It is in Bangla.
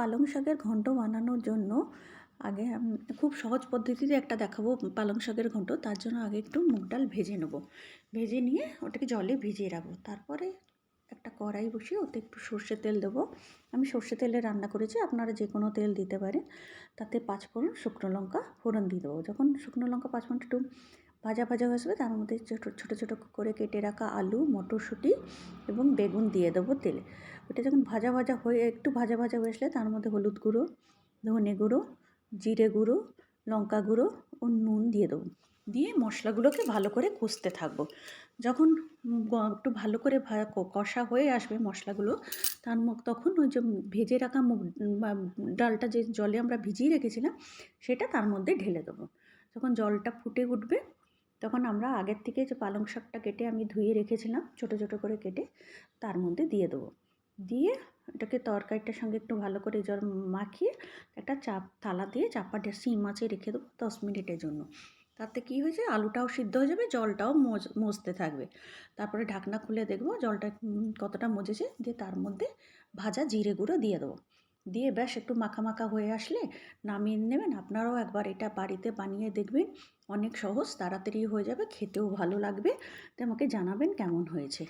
পালং শাকের ঘন্ট বানানোর জন্য আগে খুব সহজ পদ্ধতিতে একটা দেখাবো পালং শাকের ঘন্ট। তার জন্য আগে একটু মুগ ডাল ভেজে নেব। ভেজে নিয়ে ওটাকে জলে ভিজিয়ে রাখব। তারপরে একটা কড়াই বসিয়ে ওতে একটু সর্ষে তেল দেবো। আমি সর্ষে তেলে রান্না করেছি, আপনারা যে কোনো তেল দিতে পারেন। তাতে পাঁচফোড়ন শুকনো লঙ্কা ফোড়ন দিয়ে দেবো। যখন শুকনো লঙ্কা পাঁচফোড়ন একটু ভাজা ভাজা হয়ে তার মধ্যে ছোটো ছোটো ছোটো করে কেটে রাখা আলু, মটরশুঁটি এবং বেগুন দিয়ে দেবো তেলে। ওটা যখন ভাজা ভাজা হয়ে, একটু ভাজা ভাজা হয়ে আসলে তার মধ্যে হলুদ গুঁড়ো, ধনে গুঁড়ো, জিরে গুঁড়ো, লঙ্কা গুঁড়ো ও নুন দিয়ে দেবো। দিয়ে মশলাগুলোকে ভালো করে কষতে থাকব। যখন একটু ভালো করে কষা হয়ে আসবে মশলাগুলো, তার মুখ তখন ওই যে ভেজে রাখা মুগ ডালটা যে জলে আমরা ভিজিয়ে রেখেছিলাম, সেটা তার মধ্যে ঢেলে দেবো। যখন জলটা ফুটে উঠবে তখন আমরা আগের থেকে যে পালং শাকটা কেটে আমি ধুয়ে রেখেছিলাম, ছোটো ছোটো করে কেটে তার মধ্যে দিয়ে দেবো। দিয়ে এটাকে তরকারিটার সঙ্গে একটু ভালো করে জল মাখিয়ে একটা চাপ, থালা দিয়ে চাপা দিয়ে সিম আঁচে রেখে দেবো দশ মিনিটের জন্য। তাতে কী হয়েছে আলুটাও সিদ্ধ হয়ে যাবে, জলটাও মজ, মজতে থাকবে। তারপরে ঢাকনা খুলে দেখব জলটা কতটা মজেছে, দিয়ে তার মধ্যে ভাজা জিরে গুঁড়ো দিয়ে দেবো। দিয়ে ব্যাস একটু মাখা মাখা হয়ে আসলে নামিয়ে নেবেন। আপনারাও একবার এটা বাড়িতে বানিয়ে দেখবেন। অনেক সহজ, তাড়াতাড়ি হয়ে যাবে, খেতেও ভালো লাগবে। তো আমাকে জানাবেন কেমন হয়েছে।